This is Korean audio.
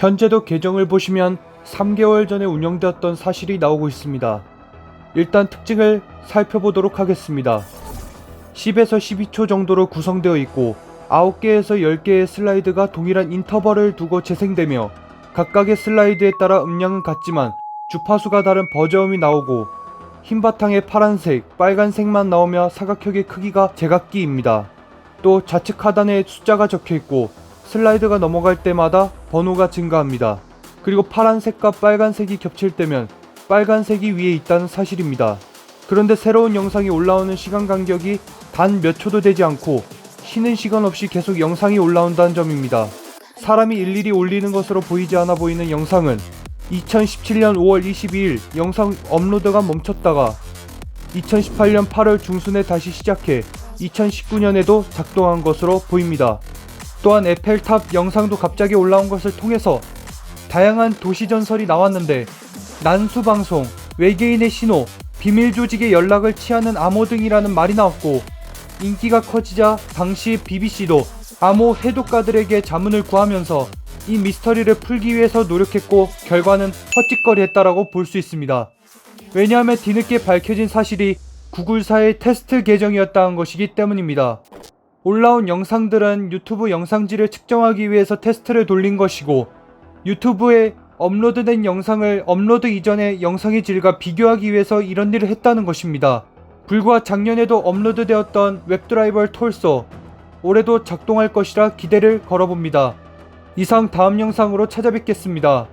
현재도 계정을 보시면 3개월 전에 운영되었던 사실이 나오고 있습니다. 일단 특징을 살펴보도록 하겠습니다. 10에서 12초 정도로 구성되어 있고 9개에서 10개의 슬라이드가 동일한 인터벌을 두고 재생되며 각각의 슬라이드에 따라 음량은 같지만 주파수가 다른 버저음이 나오고 흰 바탕에 파란색, 빨간색만 나오며 사각형의 크기가 제각기입니다. 또 좌측 하단에 숫자가 적혀 있고 슬라이드가 넘어갈 때마다 번호가 증가합니다. 그리고 파란색과 빨간색이 겹칠 때면 빨간색이 위에 있다는 사실입니다. 그런데 새로운 영상이 올라오는 시간 간격이 단 몇 초도 되지 않고 쉬는 시간 없이 계속 영상이 올라온다는 점입니다. 사람이 일일이 올리는 것으로 보이지 않아 보이는 영상은 2017년 5월 22일 영상 업로드가 멈췄다가 2018년 8월 중순에 다시 시작해 2019년에도 작동한 것으로 보입니다. 또한 에펠탑 영상도 갑자기 올라온 것을 통해서 다양한 도시 전설이 나왔는데 난수 방송, 외계인의 신호, 비밀 조직의 연락을 취하는 암호 등이라는 말이 나왔고 인기가 커지자 당시 BBC도 암호 해독가들에게 자문을 구하면서 이 미스터리를 풀기 위해서 노력했고 결과는 헛짓거리했다라고 볼 수 있습니다. 왜냐하면 뒤늦게 밝혀진 사실이 구글사의 테스트 계정이었다는 것이기 때문입니다. 올라온 영상들은 유튜브 영상질을 측정하기 위해서 테스트를 돌린 것이고 유튜브에 업로드된 영상을 업로드 이전의 영상의 질과 비교하기 위해서 이런 일을 했다는 것입니다. 불과 작년에도 업로드되었던 웹드라이버 톨소 올해도 작동할 것이라 기대를 걸어봅니다. 이상 다음 영상으로 찾아뵙겠습니다.